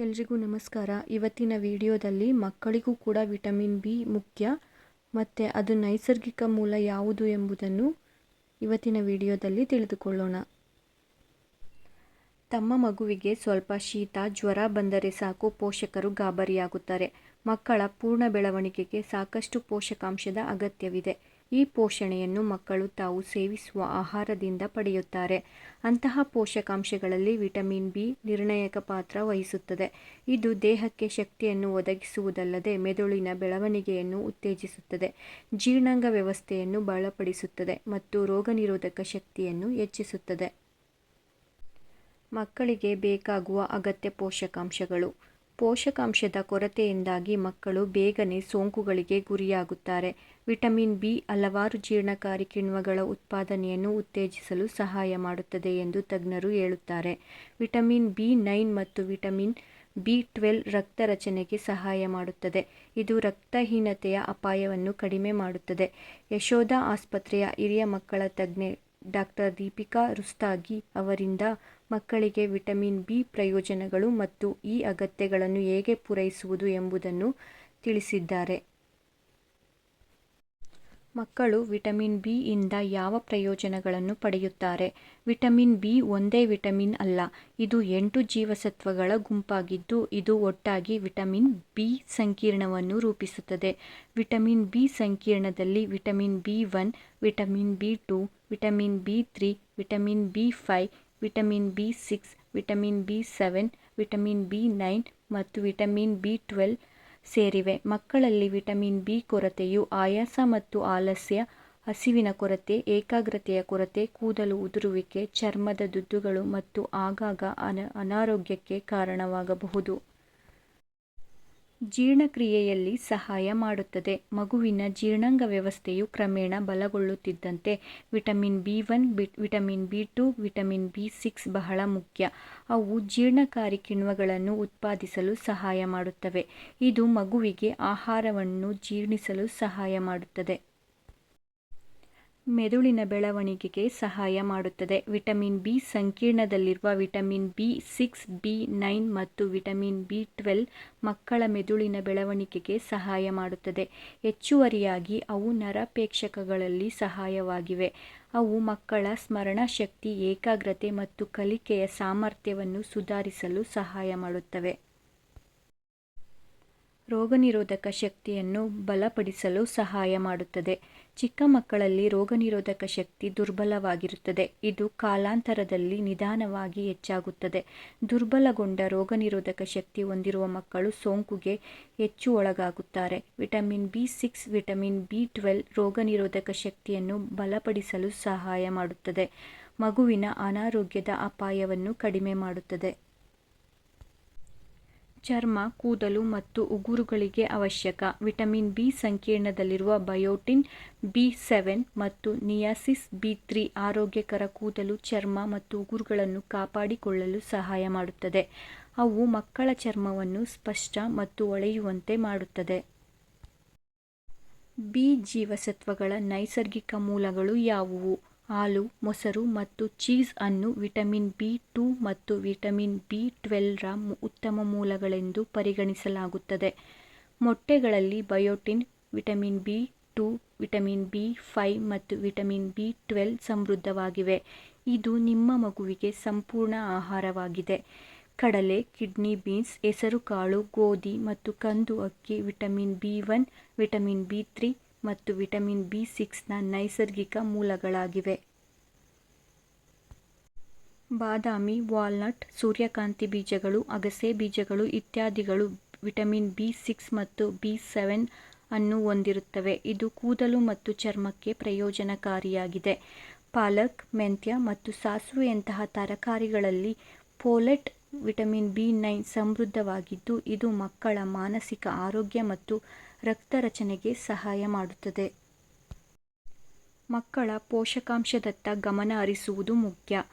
ಎಲ್ರಿಗೂ ನಮಸ್ಕಾರ. ಇವತ್ತಿನ ವಿಡಿಯೋದಲ್ಲಿ ಮಕ್ಕಳಿಗೂ ಕೂಡ ವಿಟಮಿನ್ ಬಿ ಮುಖ್ಯ, ಮತ್ತು ಅದು ನೈಸರ್ಗಿಕ ಮೂಲ ಯಾವುದು ಎಂಬುದನ್ನು ಇವತ್ತಿನ ವಿಡಿಯೋದಲ್ಲಿ ತಿಳಿದುಕೊಳ್ಳೋಣ. ತಮ್ಮ ಮಗುವಿಗೆ ಸ್ವಲ್ಪ ಶೀತ, ಜ್ವರ ಬಂದರೆ ಸಾಕು, ಪೋಷಕರು ಗಾಬರಿಯಾಗುತ್ತಾರೆ. ಮಕ್ಕಳ ಪೂರ್ಣ ಬೆಳವಣಿಗೆಗೆ ಸಾಕಷ್ಟು ಪೋಷಕಾಂಶದ ಅಗತ್ಯವಿದೆ. ಈ ಪೋಷಣೆಯನ್ನು ಮಕ್ಕಳು ತಾವು ಸೇವಿಸುವ ಆಹಾರದಿಂದ ಪಡೆಯುತ್ತಾರೆ. ಅಂತಹ ಪೋಷಕಾಂಶಗಳಲ್ಲಿ ವಿಟಮಿನ್ ಬಿ ನಿರ್ಣಾಯಕ ಪಾತ್ರ ವಹಿಸುತ್ತದೆ. ಇದು ದೇಹಕ್ಕೆ ಶಕ್ತಿಯನ್ನು ಒದಗಿಸುವುದಲ್ಲದೆ ಮೆದುಳಿನ ಬೆಳವಣಿಗೆಯನ್ನು ಉತ್ತೇಜಿಸುತ್ತದೆ. ಜೀರ್ಣಾಂಗ ವ್ಯವಸ್ಥೆಯನ್ನು ಬಲಪಡಿಸುತ್ತದೆ ಮತ್ತು ರೋಗನಿರೋಧಕ ಶಕ್ತಿಯನ್ನು ಹೆಚ್ಚಿಸುತ್ತದೆ. ಮಕ್ಕಳಿಗೆ ಬೇಕಾಗುವ ಅಗತ್ಯ ಪೋಷಕಾಂಶಗಳು. ಪೋಷಕಾಂಶದ ಕೊರತೆಯಿಂದಾಗಿ ಮಕ್ಕಳು ಬೇಗನೆ ಸೋಂಕುಗಳಿಗೆ ಗುರಿಯಾಗುತ್ತಾರೆ. ವಿಟಮಿನ್ ಬಿ ಹಲವಾರು ಜೀರ್ಣಕಾರಿ ಕಿಣ್ವಗಳ ಉತ್ಪಾದನೆಯನ್ನು ಉತ್ತೇಜಿಸಲು ಸಹಾಯ ಮಾಡುತ್ತದೆ ಎಂದು ತಜ್ಞರು ಹೇಳುತ್ತಾರೆ. ವಿಟಮಿನ್ ಬಿ ನೈನ್ ಮತ್ತು ವಿಟಮಿನ್ ಬಿ ಟ್ವೆಲ್ ರಕ್ತ ರಚನೆಗೆ ಸಹಾಯ ಮಾಡುತ್ತದೆ. ಇದು ರಕ್ತಹೀನತೆಯ ಅಪಾಯವನ್ನು ಕಡಿಮೆ ಮಾಡುತ್ತದೆ. ಯಶೋಧ ಆಸ್ಪತ್ರೆಯ ಹಿರಿಯ ಮಕ್ಕಳ ತಜ್ಞೆ ಡಾಕ್ಟರ್ ದೀಪಿಕಾ ರುಸ್ತಾಗಿ ಅವರಿಂದ ಮಕ್ಕಳಿಗೆ ವಿಟಮಿನ್ ಬಿ ಪ್ರಯೋಜನಗಳು ಮತ್ತು ಈ ಅಗತ್ಯಗಳನ್ನು ಹೇಗೆ ಪೂರೈಸುವುದು ಎಂಬುದನ್ನು ತಿಳಿಸಿದ್ದಾರೆ. ಮಕ್ಕಳು ವಿಟಮಿನ್ ಬಿ ಇಂದ ಯಾವ ಪ್ರಯೋಜನಗಳನ್ನು ಪಡೆಯುತ್ತಾರೆ ವಿಟಮಿನ್ ಬಿ ಒಂದೇ ವಿಟಮಿನ್ ಅಲ್ಲ ಇದು ಎಂಟು ಜೀವಸತ್ವಗಳ ಗುಂಪಾಗಿದ್ದು ಇದು ಒಟ್ಟಾಗಿ ವಿಟಮಿನ್ ಬಿ ಸಂಕೀರ್ಣವನ್ನು ರೂಪಿಸುತ್ತದೆ ವಿಟಮಿನ್ ಬಿ ಸಂಕೀರ್ಣದಲ್ಲಿ vitamin B one vitamin B two vitamin B three vitamin B five vitamin B six vitamin B seven vitamin B nine ಮತ್ತು ವಿಟಮಿನ್ ಬಿ ಟ್ವೆಲ್ ಸೇರಿವೆ. ಮಕ್ಕಳಲ್ಲಿ ವಿಟಮಿನ್ ಬಿ ಕೊರತೆಯು ಆಯಾಸ ಮತ್ತು ಆಲಸ್ಯ, ಹಸಿವಿನ ಕೊರತೆ, ಏಕಾಗ್ರತೆಯ ಕೊರತೆ, ಕೂದಲು ಉದುರುವಿಕೆ, ಚರ್ಮದ ದುದ್ದುಗಳು ಮತ್ತು ಆಗಾಗ ಅನ, ಅನಾರೋಗ್ಯಕ್ಕೆ ಕಾರಣವಾಗಬಹುದು. ಜೀರ್ಣಕ್ರಿಯೆಯಲ್ಲಿ ಸಹಾಯ ಮಾಡುತ್ತದೆ. ಮಗುವಿನ ಜೀರ್ಣಾಂಗ ವ್ಯವಸ್ಥೆಯು ಕ್ರಮೇಣ ಬಲಗೊಳ್ಳುತ್ತಿದ್ದಂತೆ vitamin B one vitamin B two, vitamin B six ಬಹಳ ಮುಖ್ಯ. ಅವು ಜೀರ್ಣಕಾರಿ ಕಿಣ್ವಗಳನ್ನು ಉತ್ಪಾದಿಸಲು ಸಹಾಯ ಮಾಡುತ್ತವೆ. ಇದು ಮಗುವಿಗೆ ಆಹಾರವನ್ನು ಜೀರ್ಣಿಸಲು ಸಹಾಯ ಮಾಡುತ್ತದೆ. ಮೆದುಳಿನ ಬೆಳವಣಿಗೆಗೆ ಸಹಾಯ ಮಾಡುತ್ತದೆ. Vitamin B ಸಂಕೀರ್ಣದಲ್ಲಿರುವ vitamin B six, B nine ಮತ್ತು ವಿಟಮಿನ್ ಬಿ ಟ್ವೆಲ್ ಮಕ್ಕಳ ಮೆದುಳಿನ ಬೆಳವಣಿಗೆಗೆ ಸಹಾಯ ಮಾಡುತ್ತದೆ. ಹೆಚ್ಚುವರಿಯಾಗಿ ಅವು ನರಪೇಕ್ಷಕಗಳಲ್ಲಿ ಸಹಾಯವಾಗಿವೆ. ಅವು ಮಕ್ಕಳ ಸ್ಮರಣಶಕ್ತಿ ಏಕಾಗ್ರತೆ ಮತ್ತು ಕಲಿಕೆಯ ಸಾಮರ್ಥ್ಯವನ್ನು ಸುಧಾರಿಸಲು ಸಹಾಯ ಮಾಡುತ್ತವೆ. ರೋಗನಿರೋಧಕ ಶಕ್ತಿಯನ್ನು ಬಲಪಡಿಸಲು ಸಹಾಯ ಮಾಡುತ್ತದೆ. ಚಿಕ್ಕ ಮಕ್ಕಳಲ್ಲಿ ರೋಗನಿರೋಧಕ ಶಕ್ತಿ ದುರ್ಬಲವಾಗಿರುತ್ತದೆ. ಇದು ಕಾಲಾಂತರದಲ್ಲಿ ನಿಧಾನವಾಗಿ ಹೆಚ್ಚಾಗುತ್ತದೆ. ದುರ್ಬಲಗೊಂಡ ರೋಗನಿರೋಧಕ ಶಕ್ತಿ ಹೊಂದಿರುವ ಮಕ್ಕಳು ಸೋಂಕುಗೆ ಹೆಚ್ಚು ಒಳಗಾಗುತ್ತಾರೆ. Vitamin B six vitamin B twelve ರೋಗನಿರೋಧಕ ಶಕ್ತಿಯನ್ನು ಬಲಪಡಿಸಲು ಸಹಾಯ ಮಾಡುತ್ತದೆ. ಮಗುವಿನ ಅನಾರೋಗ್ಯದ ಅಪಾಯವನ್ನು ಕಡಿಮೆ ಮಾಡುತ್ತದೆ. ಚರ್ಮ, ಕೂದಲು ಮತ್ತು ಉಗುರುಗಳಿಗೆ ಅವಶ್ಯಕ. ವಿಟಮಿನ್ ಬಿ ಸಂಕೀರ್ಣದಲ್ಲಿರುವ ಬಯೋಟಿನ್ ಬಿ ಸೆವೆನ್ ಮತ್ತು ನಿಯಾಸಿಸ್ ಬಿ ತ್ರೀ ಆರೋಗ್ಯಕರ ಕೂದಲು, ಚರ್ಮ ಮತ್ತು ಉಗುರುಗಳನ್ನು ಕಾಪಾಡಿಕೊಳ್ಳಲು ಸಹಾಯ ಮಾಡುತ್ತದೆ. ಅವು ಮಕ್ಕಳ ಚರ್ಮವನ್ನು ಸ್ಪಷ್ಟ ಮತ್ತು ಒಳೆಯುವಂತೆ ಮಾಡುತ್ತದೆ. ಬಿ ಜೀವಸತ್ವಗಳ ನೈಸರ್ಗಿಕ ಮೂಲಗಳು ಯಾವುವು? ಹಾಲು, ಮೊಸರು ಮತ್ತು ಚೀಸ್ ಅನ್ನು ವಿಟಮಿನ್ ಬಿ ಟು ಮತ್ತು ವಿಟಮಿನ್ ಬಿ ಟ್ವೆಲ್ರ ಉತ್ತಮ ಮೂಲಗಳೆಂದು ಪರಿಗಣಿಸಲಾಗುತ್ತದೆ. ಮೊಟ್ಟೆಗಳಲ್ಲಿ biotin, vitamin B two, vitamin B five ಮತ್ತು ವಿಟಮಿನ್ ಬಿ ಟ್ವೆಲ್ ಸಮೃದ್ಧವಾಗಿವೆ. ಇದು ನಿಮ್ಮ ಮಗುವಿಗೆ ಸಂಪೂರ್ಣ ಆಹಾರವಾಗಿದೆ. ಕಡಲೆ, ಕಿಡ್ನಿ ಬೀನ್ಸ್, ಹೆಸರುಕಾಳು, ಗೋಧಿ ಮತ್ತು ಕಂದು ಅಕ್ಕಿ, vitamin B one, vitamin B three ಮತ್ತು ವಿಟಮಿನ್ ಬಿ ಸಿಕ್ಸ್ನ ನೈಸರ್ಗಿಕ ಮೂಲಗಳಾಗಿವೆ. ಬಾದಾಮಿ, ವಾಲ್ನಟ್, ಸೂರ್ಯಕಾಂತಿ ಬೀಜಗಳು, ಅಗಸೆ ಬೀಜಗಳು ಇತ್ಯಾದಿಗಳು ವಿಟಮಿನ್ ಬಿ ಸಿಕ್ಸ್ ಮತ್ತು ಬಿ ಸೆವೆನ್ ಅನ್ನು ಹೊಂದಿರುತ್ತವೆ. ಇದು ಕೂದಲು ಮತ್ತು ಚರ್ಮಕ್ಕೆ ಪ್ರಯೋಜನಕಾರಿಯಾಗಿದೆ. ಪಾಲಕ್, ಮೆಂತ್ಯ ಮತ್ತು ಸಾಸುವೆಯಂತಹ ತರಕಾರಿಗಳಲ್ಲಿ ಫೋಲೆಟ್ ವಿಟಮಿನ್ ಬಿ ನೈನ್ ಸಮೃದ್ಧವಾಗಿದ್ದು, ಇದು ಮಕ್ಕಳ ಮಾನಸಿಕ ಆರೋಗ್ಯ ಮತ್ತು ರಕ್ತ ರಚನೆಗೆ ಸಹಾಯ ಮಾಡುತ್ತದೆ. ಮಕ್ಕಳ ಪೋಷಕಾಂಶದತ್ತ ಗಮನ ಹರಿಸುವುದು ಮುಖ್ಯ.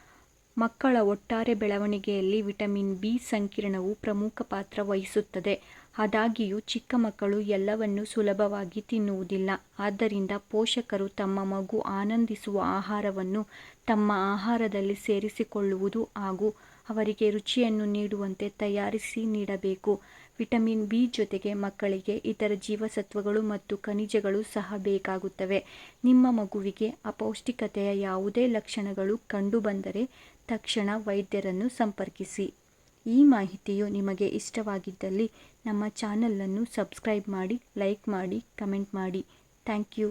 ಮಕ್ಕಳ ಒಟ್ಟಾರೆ ಬೆಳವಣಿಗೆಯಲ್ಲಿ ವಿಟಮಿನ್ ಬಿ ಸಂಕೀರ್ಣವು ಪ್ರಮುಖ ಪಾತ್ರ ವಹಿಸುತ್ತದೆ. ಆದಾಗಿಯೂ, ಚಿಕ್ಕ ಮಕ್ಕಳು ಎಲ್ಲವನ್ನೂ ಸುಲಭವಾಗಿ ತಿನ್ನುವುದಿಲ್ಲ. ಆದ್ದರಿಂದ ಪೋಷಕರು ತಮ್ಮ ಮಗು ಆನಂದಿಸುವ ಆಹಾರವನ್ನು ತಮ್ಮ ಆಹಾರದಲ್ಲಿ ಸೇರಿಸಿಕೊಳ್ಳುವುದು ಹಾಗೂ ಅವರಿಗೆ ರುಚಿಯನ್ನು ನೀಡುವಂತೆ ತಯಾರಿಸಿ ನೀಡಬೇಕು. ವಿಟಮಿನ್ ಬಿ ಜೊತೆಗೆ ಮಕ್ಕಳಿಗೆ ಇತರ ಜೀವಸತ್ವಗಳು ಮತ್ತು ಖನಿಜಗಳು ಸಹ ಬೇಕಾಗುತ್ತವೆ. ನಿಮ್ಮ ಮಗುವಿಗೆ ಅಪೌಷ್ಟಿಕತೆಯ ಯಾವುದೇ ಲಕ್ಷಣಗಳು ಕಂಡುಬಂದರೆ ತಕ್ಷಣ ವೈದ್ಯರನ್ನು ಸಂಪರ್ಕಿಸಿ. ಈ ಮಾಹಿತಿಯು ನಿಮಗೆ ಇಷ್ಟವಾಗಿದ್ದಲ್ಲಿ ನಮ್ಮ ಚಾನಲನ್ನು ಸಬ್ಸ್ಕ್ರೈಬ್ ಮಾಡಿ, ಲೈಕ್ ಮಾಡಿ, ಕಮೆಂಟ್ ಮಾಡಿ. Thank you.